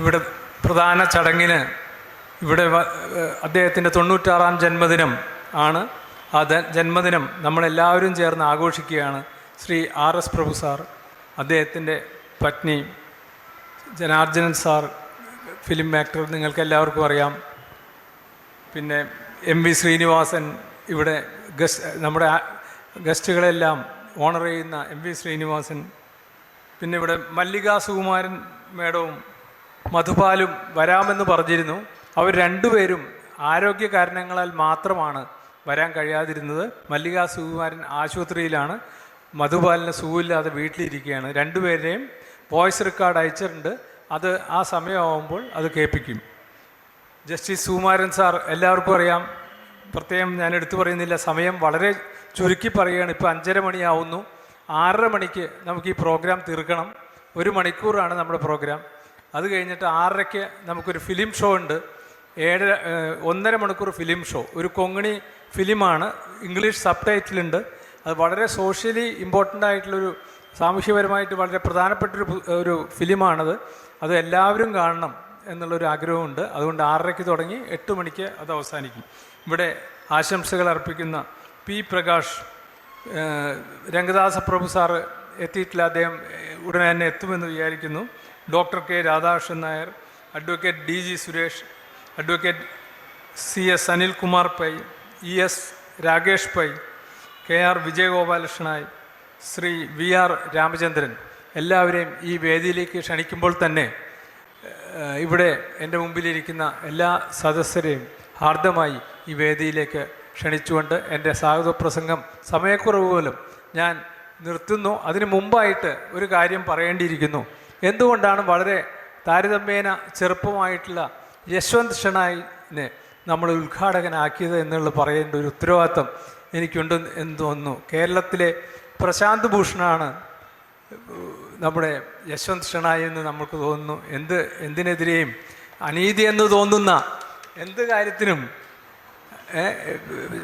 ഇവിടെ പ്രധാന ചടങ്ങിന് ഇവിടെ അദ്ദേഹത്തിന്റെ തൊണ്ണൂറ്റാറാം ജന്മദിനം ആണ്. ആ ജന്മദിനം നമ്മളെല്ലാവരും ചേർന്ന് ആഘോഷിക്കുകയാണ് Shri R S Prabhu sir അദ്ദേഹത്തിന്റെ പത്നി ജനാർജനൻ സാർ ഫിലിം ആക്ടർ നിങ്ങൾക്ക് എല്ലാവർക്കും അറിയാം. പിന്നെ എം വി ശ്രീനിവാസൻ ഇവിടെ ഗസ്റ്റ് നമ്മുടെ ഗസ്റ്റുകളെല്ലാം ഓണർ ചെയ്യുന്ന എം വി ശ്രീനിവാസൻ. പിന്നെ ഇവിടെ മല്ലിക സുകുമാരൻ മേഡവും മധുപാലും വരാമെന്ന് പറഞ്ഞിരുന്നു. അവർ രണ്ടുപേരും ആരോഗ്യ കാരണങ്ങളാൽ മാത്രമാണ് വരാൻ കഴിയാതിരുന്നത്. മല്ലിക സുകുമാരൻ ആശുപത്രിയിലാണ്. മധുപാലിന് സുഖമില്ലാതെ വീട്ടിലിരിക്കുകയാണ്. രണ്ടുപേരെയും വോയിസ് റെക്കോർഡ് അയച്ചിട്ടുണ്ട്. അത് ആ സമയമാകുമ്പോൾ അത് കേൾപ്പിക്കും. ജസ്റ്റിസ് സുകുമാരൻ സാർ എല്ലാവർക്കും അറിയാം. പ്രത്യേകം ഞാൻ എടുത്തു പറയുന്നില്ല. സമയം വളരെ ചുരുക്കി പറയുകയാണ്. ഇപ്പോൾ അഞ്ചര മണിയാവുന്നു. ആറര മണിക്ക് നമുക്ക് ഈ പ്രോഗ്രാം തീർക്കണം. ഒരു മണിക്കൂറാണ് നമ്മുടെ പ്രോഗ്രാം. അത് കഴിഞ്ഞിട്ട് ആറരയ്ക്ക് നമുക്കൊരു ഫിലിം ഷോ ഉണ്ട്. ഏഴര ഒന്നര മണിക്കൂർ ഫിലിം ഷോ ഒരു കൊങ്ങിണി ഫിലിമാണ് ഇംഗ്ലീഷ് സബ് ടൈറ്റിലുണ്ട് അത് വളരെ സോഷ്യലി ഇമ്പോർട്ടന്റ് ആയിട്ടുള്ളൊരു സാമൂഹ്യപരമായിട്ട് വളരെ പ്രധാനപ്പെട്ടൊരു ഒരു ഫിലിമാണത് അത് എല്ലാവരും കാണണം എന്നുള്ളൊരു ആഗ്രഹമുണ്ട്. അതുകൊണ്ട് ആറരയ്ക്ക് തുടങ്ങി എട്ട് മണിക്ക് അത് അവസാനിക്കും. ഇവിടെ ആശംസകൾ അർപ്പിക്കുന്ന പി പ്രകാശ് രംഗദാസ പ്രഭു സാറ് എത്തിയിട്ടില്ല. അദ്ദേഹം ഉടനെ തന്നെ എത്തുമെന്ന് വിചാരിക്കുന്നു. Doctor K Radhakrishnan Nair advocate D G Suresh advocate C S Anilkumar Pai E S Rakesh Pai K R വിജയഗോപാലകൃഷ്ണനായി Shri V R Ramachandran. എല്ലാവരെയും ഈ വേദിയിലേക്ക് ക്ഷണിക്കുമ്പോൾ തന്നെ ഇവിടെ എന്റെ മുമ്പിലിരിക്കുന്ന എല്ലാ സദസ്യരെയും ഹാർദമായി ഈ വേദിയിലേക്ക് ക്ഷണിച്ചുകൊണ്ട് എന്റെ സ്വാഗത പ്രസംഗം സമയക്കുറവ് പോലും ഞാൻ നിർത്തുന്നു. അതിനു മുമ്പായിട്ട് ഒരു കാര്യം പറയേണ്ടിയിരിക്കുന്നു. എന്തുകൊണ്ടാണ് വളരെ താരതമ്യേന ചെറുപ്പമായിട്ടുള്ള യശ്വന്ത് ഷണായിനെ നമ്മൾ ഉദ്ഘാടകനാക്കിയത് എന്നുള്ളത് പറയേണ്ട ഒരു ഉത്തരവാദിത്വം എനിക്കുണ്ട് എന്ന് തോന്നുന്നു. കേരളത്തിലെ പ്രശാന്ത് ഭൂഷണാണ് നമ്മുടെ യശ്വന്ത് ഷണായി എന്ന് നമുക്ക് തോന്നുന്നു. എന്ത് എന്തിനെതിരെയും അനീതി എന്ന് തോന്നുന്ന എന്ത് കാര്യത്തിനും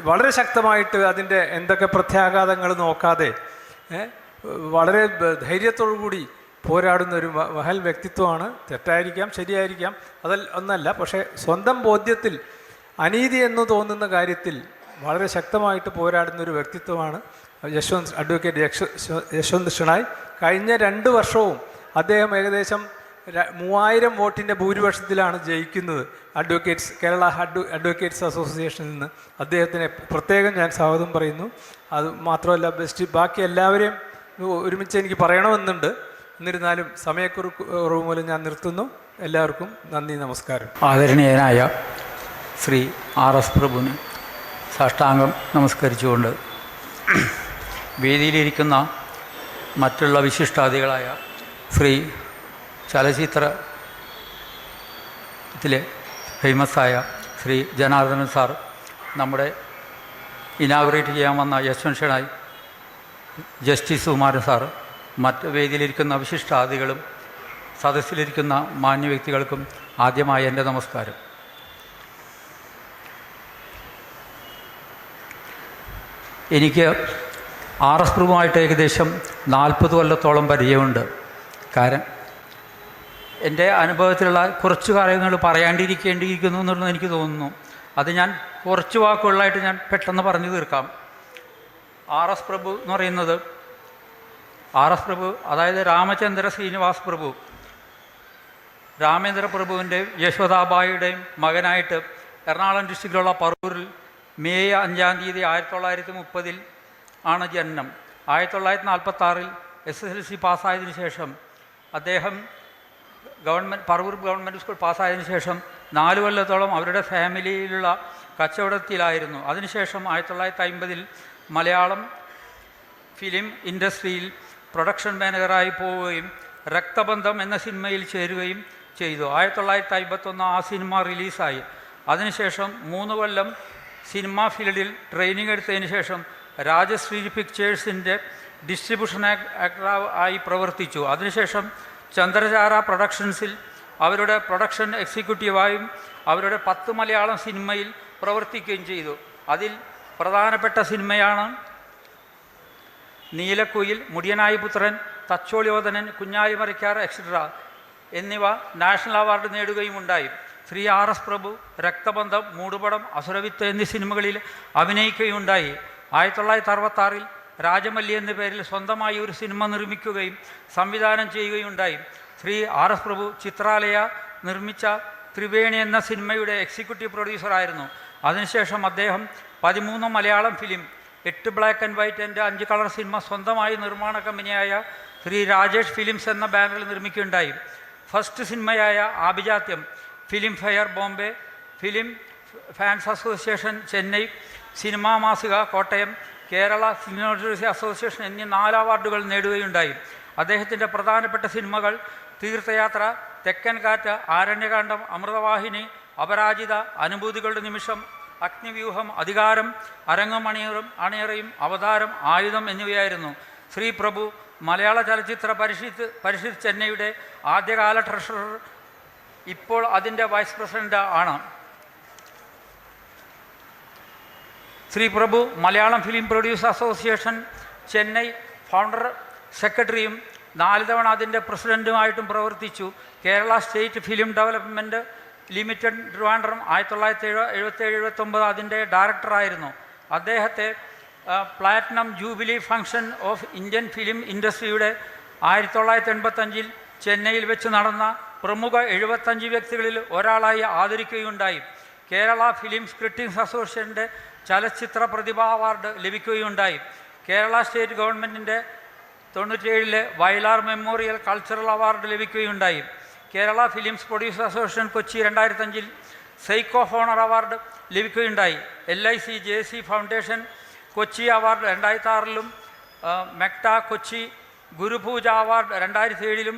വളരെ ശക്തമായിട്ട് അതിന്റെ എന്തൊക്കെ പ്രത്യാഘാതങ്ങൾ നോക്കാതെ വളരെ ധൈര്യത്തോടു കൂടി പോരാടുന്ന ഒരു മഹൽ വ്യക്തിത്വമാണ്. തെറ്റായിരിക്കാം ശരിയായിരിക്കാം. അതൽ ഒന്നല്ല. പക്ഷേ സ്വന്തം ബോധ്യത്തിൽ അനീതി എന്ന് തോന്നുന്ന കാര്യത്തിൽ വളരെ ശക്തമായിട്ട് പോരാടുന്ന ഒരു വ്യക്തിത്വമാണ് യശ്വന്ത് അഡ്വക്കേറ്റ് യശ്വന്ത് ഷണായ് കഴിഞ്ഞ രണ്ട് വർഷവും അദ്ദേഹം ഏകദേശം മൂവായിരം വോട്ടിന്റെ ഭൂരിപക്ഷത്തിലാണ് ജയിക്കുന്നത്. അഡ്വക്കേറ്റ്സ് കേരള അഡ്വ അഡ്വക്കേറ്റ്സ് അസോസിയേഷനിൽ നിന്ന് അദ്ദേഹത്തിനെ പ്രത്യേകം ഞാൻ സ്വാഗതം പറയുന്നു. അത് മാത്രമല്ല ബെസ്റ്റ് ബാക്കി എല്ലാവരെയും ഒരുമിച്ച് എനിക്ക് പറയണമെന്നുണ്ട്. എന്നിരുന്നാലും സമയക്കുറവ് മൂലം ഞാൻ നിർത്തുന്നു. എല്ലാവർക്കും നന്ദി നമസ്കാരം. ആദരണീയനായ ശ്രീ ആർ എസ് പ്രഭുവിന് സാഷ്ടാംഗം നമസ്കരിച്ചുകൊണ്ട് വേദിയിലിരിക്കുന്ന മറ്റുള്ള വിശിഷ്ടാദികളായ ശ്രീ ചലച്ചിത്രത്തിലെ ഫേമസായ ശ്രീ ജനാർദ്ദനൻ സാർ നമ്മുടെ ഇനാഗ്രേറ്റ് ചെയ്യാൻ വന്ന യശ്വൻഷനായി ജസ്റ്റിസ് കുമാരൻ സാർ മറ്റ് വേദിയിലിരിക്കുന്ന വിശിഷ്ടാദികളും സദസ്സിലിരിക്കുന്ന മാന്യ വ്യക്തികൾക്കും ആദ്യമായി എന്റെ നമസ്കാരം. എനിക്ക് ആർ എസ് പ്രഭുമായിട്ട് ഏകദേശം നാൽപ്പത് കൊല്ലത്തോളം പരിചയമുണ്ട്. കാരണം എന്റെ അനുഭവത്തിലുള്ള കുറച്ച് കാര്യങ്ങൾ പറയാണ്ടിരിക്കേണ്ടിയിരിക്കുന്നു എന്നുള്ളത് എനിക്ക് തോന്നുന്നു. അത് ഞാൻ കുറച്ച് വാക്കുകളായിട്ട് ഞാൻ പെട്ടെന്ന് പറഞ്ഞു തീർക്കാം. ആർ എസ് പ്രഭു എന്ന് പറയുന്നത് ആർ എസ് പ്രഭു അതായത് രാമചന്ദ്ര ശ്രീനിവാസ് പ്രഭു രാമേന്ദ്ര പ്രഭുവിന്റെ യശോദാബായിയുടെയും മകനായിട്ട് എറണാകുളം ഡിസ്ട്രിക്റ്റിലുള്ള പറൂരിൽ മെയ് അഞ്ചാം തീയതി ആയിരത്തി തൊള്ളായിരത്തി മുപ്പതിൽ ആണ് ജനനം. ആയിരത്തി തൊള്ളായിരത്തി നാൽപ്പത്തി ആറിൽ എസ് എസ് എൽ സി പാസ്സായതിനു ശേഷം അദ്ദേഹം ഗവൺമെന്റ് പറവൂർ ഗവൺമെന്റ് സ്കൂൾ പാസ്സായതിനു ശേഷം നാല് കൊല്ലത്തോളം അവരുടെ ഫാമിലിയിലുള്ള കച്ചവടത്തിലായിരുന്നു. അതിനുശേഷം ആയിരത്തി തൊള്ളായിരത്തി അമ്പതിൽ മലയാളം ഫിലിം ഇൻഡസ്ട്രിയിൽ പ്രൊഡക്ഷൻ മാനേജറായി പോവുകയും രക്തബന്ധം എന്ന സിനിമയിൽ ചേരുകയും ചെയ്തു. ആയിരത്തി തൊള്ളായിരത്തി അമ്പത്തൊന്ന് ആ സിനിമ റിലീസായി. അതിനുശേഷം മൂന്ന് കൊല്ലം സിനിമാ ഫീൽഡിൽ ട്രെയിനിങ് എടുത്തതിന് ശേഷം രാജശ്രീ പിക്ചേഴ്സിന്റെ ഡിസ്ട്രിബ്യൂഷൻ ആക്ടർ ആയി പ്രവർത്തിച്ചു. അതിനുശേഷം ചന്ദ്രചാര പ്രൊഡക്ഷൻസിൽ അവരുടെ പ്രൊഡക്ഷൻ എക്സിക്യൂട്ടീവായും അവരുടെ പത്ത് മലയാളം സിനിമയിൽ പ്രവർത്തിക്കുകയും ചെയ്തു. അതിൽ പ്രധാനപ്പെട്ട സിനിമയാണ് നീലക്കുയിൽ മുടിയനായി പുത്രൻ തച്ചോളിയോധനൻ കുഞ്ഞായി മറിക്കാർ എക്സെട്ര എന്നിവ നാഷണൽ അവാർഡ് നേടുകയും ഉണ്ടായി. ശ്രീ ആർ എസ് പ്രഭു രക്തബന്ധം മൂടുപടം അസുരവിത്ത് എന്നീ സിനിമകളിൽ അഭിനയിക്കുകയുണ്ടായി ആയിരത്തി തൊള്ളായിരത്തി അറുപത്താറിൽ രാജമല്ലി എന്ന പേരിൽ സ്വന്തമായി ഒരു സിനിമ നിർമ്മിക്കുകയും സംവിധാനം ചെയ്യുകയുണ്ടായി ശ്രീ ആർ എസ് പ്രഭു ചിത്രാലയ നിർമ്മിച്ച ത്രിവേണി എന്ന സിനിമയുടെ എക്സിക്യൂട്ടീവ് പ്രൊഡ്യൂസറായിരുന്നു അതിനുശേഷം അദ്ദേഹം പതിമൂന്ന് മലയാളം ഫിലിം എട്ട് ബ്ലാക്ക് ആൻഡ് വൈറ്റ് എന്റെ അഞ്ച് കളർ സിനിമ സ്വന്തമായി നിർമ്മാണ കമ്പനിയായ ശ്രീ രാജേഷ് ഫിലിംസ് എന്ന ബാനറിൽ നിർമ്മിക്കുകയുണ്ടായി. First സിനിമയായ Abhijathyam Filmfare Bombay film fans association Chennai cinema മാസിക കോട്ടയം കേരള സിനിമോട്ടോറിറ്റി അസോസിയേഷൻ എന്നീ നാല് അവാർഡുകൾ നേടുകയുണ്ടായി. അദ്ദേഹത്തിന്റെ പ്രധാനപ്പെട്ട സിനിമകൾ തീർത്ഥയാത്ര തെക്കൻ കാറ്റ് ആരണ്യകാന്ഡം അമൃതവാഹിനി അപരാജിത അനുഭൂതികളുടെ നിമിഷം അഗ്നിവ്യൂഹം അധികാരം അരങ്ങും അണിയറും അണിയറയും അവതാരം ആയുധം എന്നിവയായിരുന്നു. ശ്രീ പ്രഭു മലയാള ചലച്ചിത്ര പരിഷത്ത് പരിഷത്ത് ചെന്നൈയുടെ ആദ്യകാല ട്രഷറർ ഇപ്പോൾ അതിന്റെ വൈസ് പ്രസിഡന്റ് ആണ്. Shri Prabhu Malayalam film produce association Chennai founder സെക്രട്ടറിയും നാല് തവണ അതിന്റെ പ്രസിഡന്റുമായിട്ടും പ്രവർത്തിച്ചു. Kerala state film development limited Trivandrum ആയിരത്തി തൊള്ളായിരത്തി എഴു എഴുപത്തേഴ് എഴുപത്തൊമ്പത് അതിന്റെ ഡയറക്ടറായിരുന്നു. അദ്ദേഹത്തെ platinum jubilee function of Indian film ഇൻഡസ്ട്രിയുടെ ആയിരത്തി തൊള്ളായിരത്തി എൺപത്തഞ്ചിൽ ചെന്നൈയിൽ വെച്ച് നടന്ന പ്രമുഖ എഴുപത്തഞ്ച് വ്യക്തികളിൽ ഒരാളായി ആദരിക്കുകയുണ്ടായി. കേരള ഫിലിം സ്ക്രിപ്റ്റിംഗ്സ് അസോസിയേഷന്റെ ചലച്ചിത്ര പ്രതിഭാ അവാർഡ് ലഭിക്കുകയുണ്ടായി. കേരള സ്റ്റേറ്റ് ഗവൺമെന്റിന്റെ തൊണ്ണൂറ്റിയേഴിലെ വയലാർ മെമ്മോറിയൽ കൾച്ചറൽ അവാർഡ് ലഭിക്കുകയുണ്ടായി. Kerala films producer association Kochi രണ്ടായിരത്തഞ്ചിൽ psycho honour award ലഭിക്കുകയുണ്ടായി. L I C J C foundation Kochi award രണ്ടായിരത്തി ആറിലും മെക്ട കൊച്ചി ഗുരുപൂജ അവാർഡ് രണ്ടായിരത്തി ഏഴിലും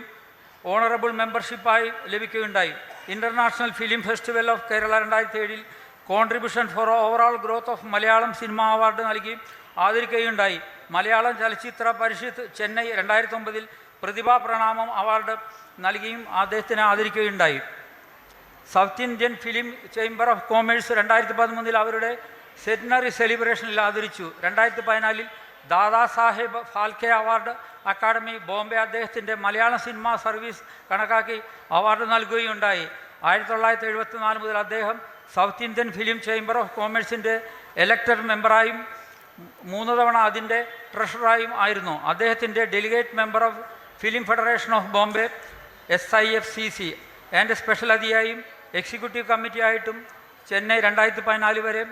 ഓണറബിൾ മെമ്പർഷിപ്പായി ലഭിക്കുകയുണ്ടായി. International film festival of Kerala രണ്ടായിരത്തി ഏഴിൽ contribution for overall growth of Malayalam cinema award നൽകി ആദരിക്കുകയുണ്ടായി. മലയാളം ചലച്ചിത്ര പരിഷത്ത് ചെന്നൈ രണ്ടായിരത്തി ഒമ്പതിൽ പ്രതിഭാ പ്രണാമം അവാർഡ് നൽകിയും അദ്ദേഹത്തിനെ ആദരിക്കുകയുണ്ടായി. South Indian film chamber of commerce രണ്ടായിരത്തി പതിമൂന്നിൽ അവരുടെ സെറ്റിനറി സെലിബ്രേഷനിൽ ആദരിച്ചു. രണ്ടായിരത്തി പതിനാലിൽ ദാദാ സാഹേബ് ഫാൽക്കെ അവാർഡ് അക്കാദമി ബോംബെ അദ്ദേഹത്തിന്റെ മലയാള സിനിമാ സർവീസ് കണക്കാക്കി അവാർഡ് നൽകുകയുണ്ടായി. ആയിരത്തി തൊള്ളായിരത്തി എഴുപത്തി നാല് മുതൽ അദ്ദേഹം South Indian film chamber of കോമേഴ്സിന്റെ elected മെമ്പറായും മൂന്ന് തവണ അതിന്റെ ട്രഷറായും ആയിരുന്നു. അദ്ദേഹത്തിന്റെ delegate member of film federation of Bombay S I F C C and special അതിയായും executive committee ആയിട്ടും ചെന്നൈ രണ്ടായിരത്തി പതിനാല് വരെ.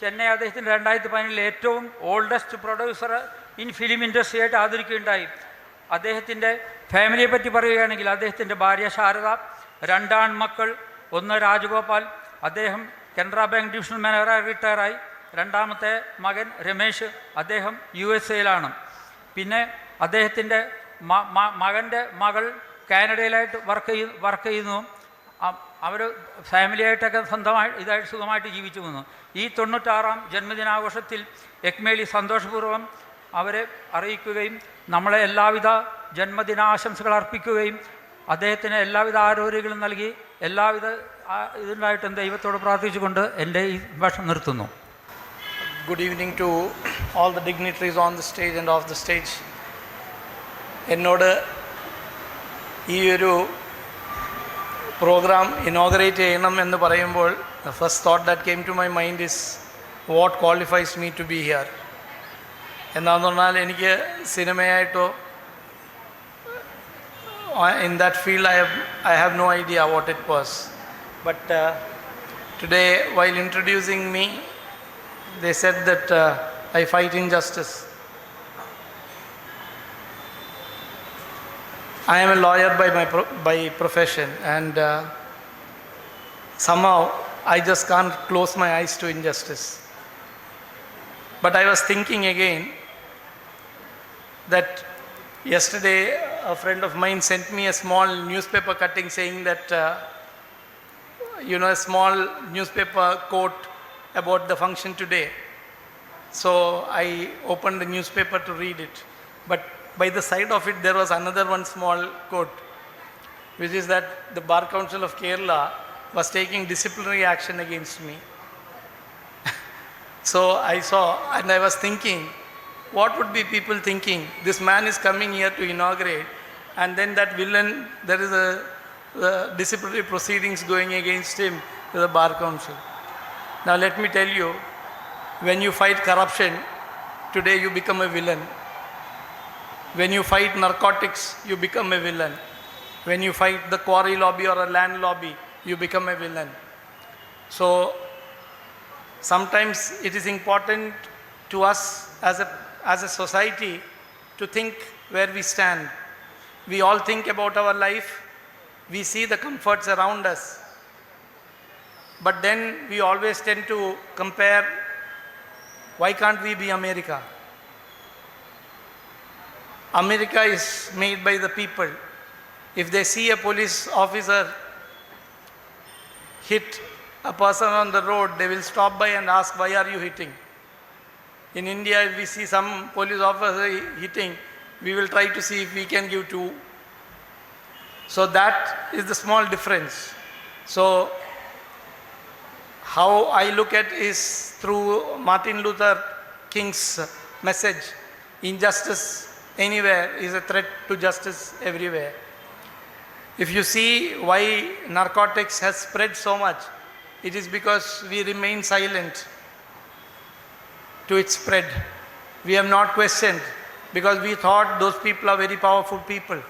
ചെന്നൈ അദ്ദേഹത്തിന്റെ രണ്ടായിരത്തി പതിനേഴിൽ ഏറ്റവും oldest producer in film industry ആയിട്ട് ആദരിക്കുകയുണ്ടായി. അദ്ദേഹത്തിന്റെ ഫാമിലിയെ പറ്റി പറയുകയാണെങ്കിൽ അദ്ദേഹത്തിന്റെ ഭാര്യ ശാരദ രണ്ടാൺമക്കൾ ഒന്ന് രാജഗോപാൽ അദ്ദേഹം കനറ ബാങ്ക് ഡിവിഷണൽ മാനേജറായി റിട്ടയറായി രണ്ടാമത്തെ മകൻ രമേശ് അദ്ദേഹം യു എസ് എയിലാണ് പിന്നെ അദ്ദേഹത്തിന്റെ മകന്റെ മകൾ കാനഡയിലായിട്ട് വർക്ക് ചെയ്യുന്നു വർക്ക് ചെയ്യുന്നു. അവർ ഫാമിലിയായിട്ടൊക്കെ സ്വന്തമായി ഇതായിട്ട് സുഖമായിട്ട് ജീവിച്ചു പോകുന്നു ഈ തൊണ്ണൂറ്റാറാം ജന്മദിനാഘോഷത്തിൽ എക്മേലി സന്തോഷപൂർവം അവരെ അറിയിക്കുകയും നമ്മളെ എല്ലാവിധ ജന്മദിനാശംസകൾ അർപ്പിക്കുകയും അദ്ദേഹത്തിന് എല്ലാവിധ ആരോഗ്യങ്ങളും നൽകി എല്ലാവിധ ഇതിനായിട്ടും ദൈവത്തോട് പ്രാർത്ഥിച്ചുകൊണ്ട് എന്റെ ഈ ഭാഷ നിർത്തുന്നു. Good evening to all the dignitaries on the stage and of the stage. എന്നോട് ഈ ഒരു പ്രോഗ്രാം ഇനോഗ്രേറ്റ് ചെയ്യണം എന്ന് പറയുമ്പോൾ the first thought that came to my mind is what qualifies me to be here എന്താണെന്ന് പറഞ്ഞാൽ എനിക്ക് സിനിമയായിട്ടോ in that field I have, I have no idea what it was. But uh, today, while introducing me, they said that uh, I fight I am a lawyer by my pro- by profession, and uh, somehow I just can't close my eyes to injustice. But I was thinking again that yesterday a friend of mine sent me a small newspaper cutting saying that uh, you know a small newspaper quote about the function today so i opened the newspaper to read it but by the side of it there was another one small quote which is that the bar council of kerala was taking disciplinary action against me so I saw and I was thinking, what would be people thinking? This man is coming here to inaugurate, and then that villain, there is a the disciplinary proceedings going against him to the Bar Council. Now, let me tell you, when you fight corruption, today you become a villain. When you fight narcotics, you become a villain. When you fight the quarry lobby or a land lobby, you become a villain. So, sometimes it is important to us as a, as a society to think where we stand. We all think about our life, we see the comforts around us, but then we always tend to compare why can't we be America? America is made by the people. If they see a police officer hit a person on the road, they will stop by and ask, Why are you hitting? In India, if we see some police officer hitting, we will try to see if we can give two. So that is the small difference. So how I look at is through Martin Luther King's message injustice anywhere is a threat to justice everywhere. If you see why narcotics has spread so much, it is because we remain silent to its spread. We have not questioned because we thought those people are very powerful people.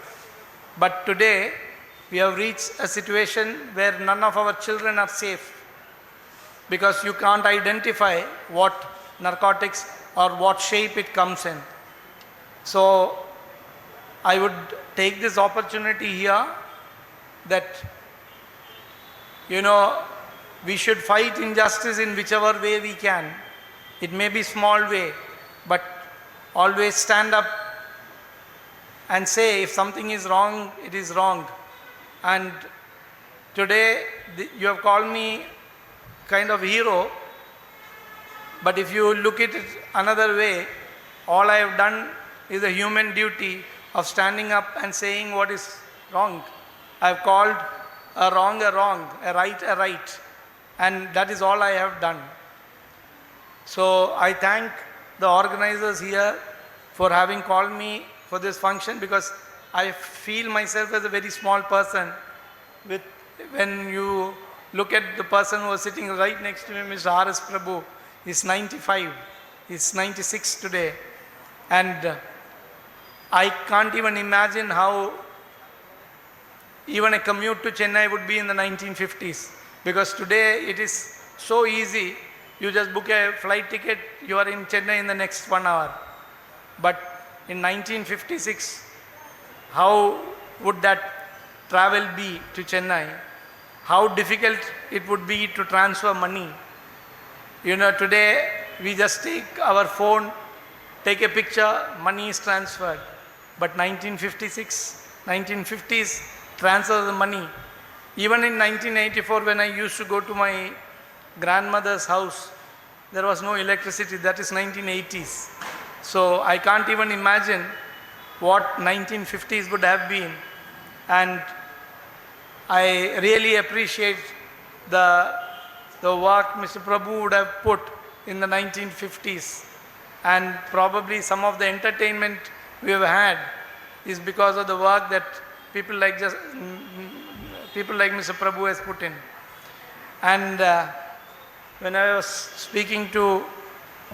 But today, we have reached a situation where none of our children are safe because you can't identify what narcotics or what shape it comes in. So, I would take this opportunity here that, you know, we should fight injustice in whichever way we can. It may be small way, but always stand up and say if something is wrong, it is wrong. And today you have called me kind of hero, but if you look at it another way, all I have done is a human duty of standing up and saying what is wrong. I have called a wrong a wrong, a right a right, and that is all I have done. So I thank the organizers here for having called me for this function because I feel myself as a very small person. With when you look at the person who was sitting right next to me, Mr. R.S. Prabhu, he's 95, he's 96 today, and I can't even imagine how even a commute to Chennai would be in the 1950s because today it is so easy. You just book a flight ticket, you are in Chennai in the next one hour. But in 1956, how would that travel be to Chennai? How difficult it would be to transfer money? You know, today we just take our phone, take a picture, money is transferred. But 1956, 1950s, transfer the money. Even in 1984, when I used to go to my grandmother's house, there was no electricity. That is 1980s. So I can't even imagine what 1950s would have been. And I really appreciate the, the work Mr. Prabhu would have put in the 1950s. And probably some of the entertainment we have had is because of the work that people like just people like Mr. Prabhu has put in. And uh, when I was speaking to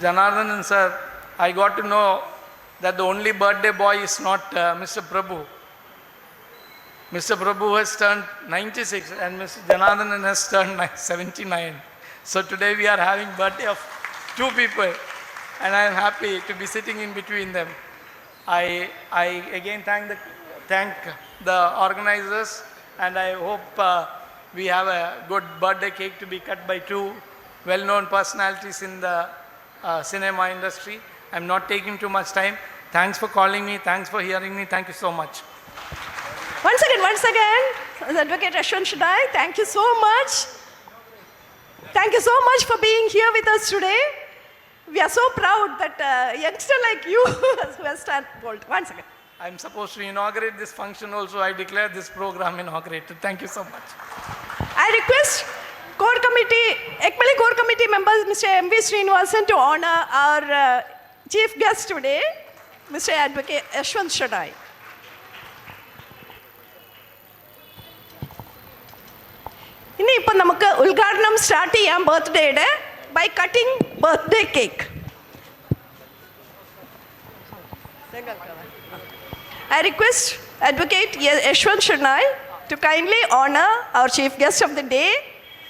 Janardhanan sir, I got to know that the only birthday boy is not uh, Mr. Prabhu. Mr. Prabhu has turned 96 and Mr. Janardhanan has turned 79. So today we are having birthday of two people and I am happy to be sitting in between them. I, I again thank the, thank the organizers and I hope uh, we have a good birthday cake to be cut by two well-known personalities in the uh, cinema industry. I'm not taking too much time. Thanks for calling me. Thanks for hearing me. Thank you so much. Once again, once again, Advocate Ashwin Shadai, thank you so much. Thank you so much for being here with us today. We are so proud that a youngster like you who has stand bold. Once again. I'm supposed to inaugurate this function also. I declare this program inaugurated. Thank you so much. I request core committee, Ekmali core committee members, Mr. M.V. Srinivasan to honor our uh, chief guest today, Mr. Advocate Ashwant Shadai. ഇപ്പം നമുക്ക് ഉദ്ഘാടനം start ചെയ്യാം ബർത്ത്ഡേയുടെ by cutting birthday cake. I request Advocate Yashwan Sharnai to kindly honor our chief guest of the day,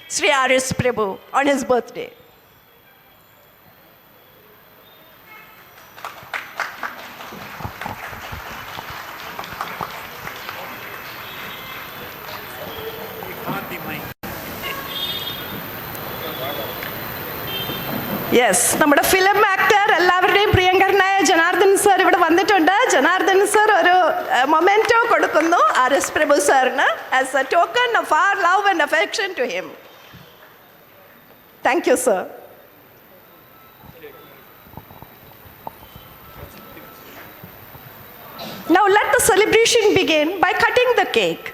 Sri Aris Prabhu, on his birthday. Yes നമ്മുടെ film actor എല്ലാവരുടെയും പ്രിയങ്കരനായ Janardhan sir ഇവിടെ വന്നിട്ടുണ്ട്. ജനാർദ്ദൻ സർ ഒരു മൊമെന്റോ കൊടുക്കുന്നു. R S Prabhu സാറിന് as a token of our love and affection to him thank you sir Now let the celebration begin by cutting the cake.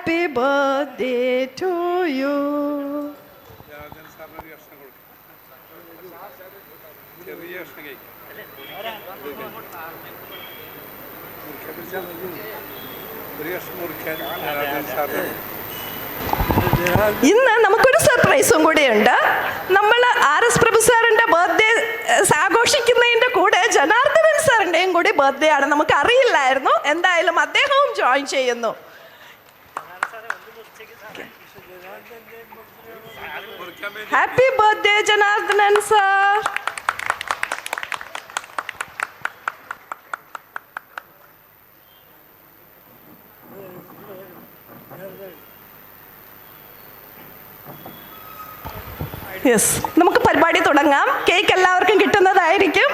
Happy birthday to you ഇന്ന് നമുക്കൊരു സർപ്രൈസും കൂടിയുണ്ട്. നമ്മൾ R S പ്രഭു സാറിന്റെ birthday ആഘോഷിക്കുന്നതിന്റെ കൂടെ ജനാർദ്ദനൻ സാറിന്റെയും കൂടി birthday ആണ്. നമുക്ക് അറിയില്ലായിരുന്നു എന്തായാലും അദ്ദേഹവും ജോയിൻ ചെയ്യുന്നു. Happy birthday Janardanan sir yes നമുക്ക് പരിപാടി തുടങ്ങാം. കേക്ക് എല്ലാവർക്കും കിട്ടുന്നതായിരിക്കും.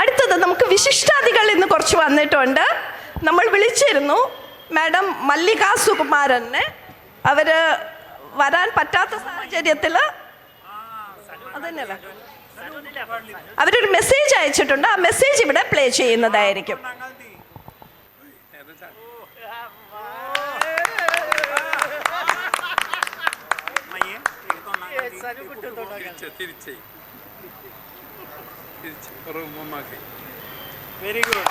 അടുത്തത് നമുക്ക് വിശിഷ്ടാദികൾ ഇന്ന് കുറച്ച് വന്നിട്ടുണ്ട്. നമ്മൾ വിളിച്ചിരുന്നു മാഡം മല്ലിക സുകുമാരനെ അവർ വരാൻ പറ്റാത്ത സാഹചര്യത്തിൽ അതന്നെയല്ല അവരൊരു മെസ്സേജ് അയച്ചിട്ടുണ്ട്. ആ മെസ്സേജ് ഇവിടെ പ്ലേ ചെയ്യുന്നതായിരിക്കും. വെരി ഗുഡ്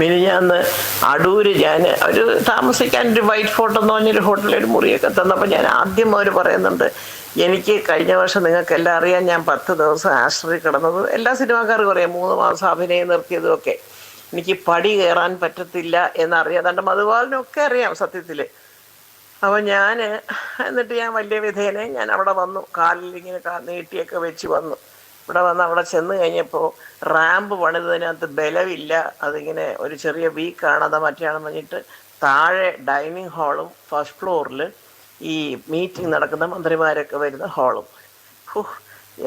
മിനിഞ്ഞാന്ന് അടൂര് ഞാൻ ഒരു താമസിക്കാൻ ഒരു വൈറ്റ് ഫോർട്ട് എന്ന് പറഞ്ഞൊരു ഹോട്ടലിൽ ഒരു മുറിയൊക്കെ തന്നപ്പോൾ ഞാൻ ആദ്യം അവർ പറയുന്നുണ്ട് എനിക്ക് കഴിഞ്ഞ വർഷം നിങ്ങൾക്ക് എല്ലാം അറിയാം ഞാൻ പത്ത് ദിവസം ആശ്രയി കിടന്നത്. എല്ലാ സിനിമാക്കാർക്കും അറിയാം മൂന്ന് മാസം അഭിനയം നിർത്തിയതും ഒക്കെ എനിക്ക് പടി കയറാൻ പറ്റത്തില്ല എന്നറിയാം. അതുകൊണ്ട് മധുപാലിനൊക്കെ അറിയാം സത്യത്തിൽ. അപ്പോൾ ഞാൻ എന്നിട്ട് ഞാൻ വലിയ വിധേനെ ഞാൻ അവിടെ വന്നു. കാലിൽ ഇങ്ങനെ നീട്ടിയൊക്കെ വെച്ച് വന്നു. ഇവിടെ വന്ന് അവിടെ ചെന്ന് കഴിഞ്ഞപ്പോൾ റാമ്പ് പണിതതിനകത്ത് ബലവില്ല അതിങ്ങനെ ഒരു ചെറിയ വീക്കാണ് അത് മറ്റേയാണെന്ന് പറഞ്ഞിട്ട് താഴെ ഡൈനിങ് ഹാളും ഫസ്റ്റ് ഫ്ലോറിൽ ഈ മീറ്റിംഗ് നടക്കുന്ന മന്ത്രിമാരൊക്കെ വരുന്ന ഹാളും.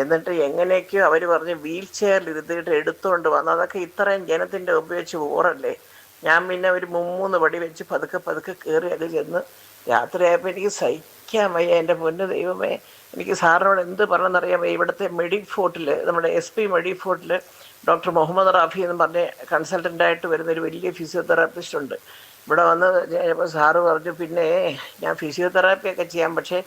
എന്നിട്ട് എങ്ങനെയൊക്കെയോ അവർ പറഞ്ഞ് വീൽ ചെയറിൽ ഇരുത്തിയിട്ട് എടുത്തുകൊണ്ട് വന്നു. അതൊക്കെ ഇത്രയും ജനത്തിന്റെ ഉപയോഗിച്ച് ഓറല്ലേ? ഞാൻ പിന്നെ ഒരു മുമ്മൂന്ന് പടി വെച്ച് പതുക്കെ പതുക്കെ കയറി അത് ചെന്ന് രാത്രിയായപ്പോൾ എനിക്ക് സഹിക്കാൻ വയ്യ എന്റെ പൊന്നു ദൈവമേ. എനിക്ക് സാറിനോട് എന്ത് പറയണമെന്നറിയാമോ ഇവിടുത്തെ മെഡി ഫോർട്ടിൽ നമ്മുടെ എസ് പി മെഡി ഫോർട്ടിൽ ഡോക്ടർ മുഹമ്മദ് റാഫി എന്ന് പറഞ്ഞ കൺസൾട്ടന്റായിട്ട് വരുന്ന ഒരു വലിയ ഫിസിയോതെറാപ്പിസ്റ്റ് ഉണ്ട്. ഇവിടെ വന്ന് കഴിഞ്ഞപ്പോൾ സാറ് പറഞ്ഞു പിന്നെ ഞാൻ ഫിസിയോതെറാപ്പി ഒക്കെ ചെയ്യാം. പക്ഷേ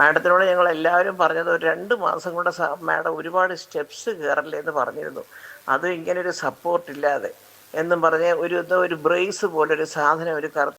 മാഡത്തിനോട് ഞങ്ങൾ എല്ലാവരും പറഞ്ഞത് ഒരു രണ്ട് മാസം കൊണ്ട് മാഡം ഒരുപാട് സ്റ്റെപ്സ് കയറല്ലേ എന്ന് പറഞ്ഞിരുന്നു. അത് ഇങ്ങനെ ഒരു സപ്പോർട്ട് ഇല്ലാതെ എന്നും പറഞ്ഞ് ഒരു ഒരു ബ്രേസ് പോലെ ഒരു സാധനം ഒരു കറുത്ത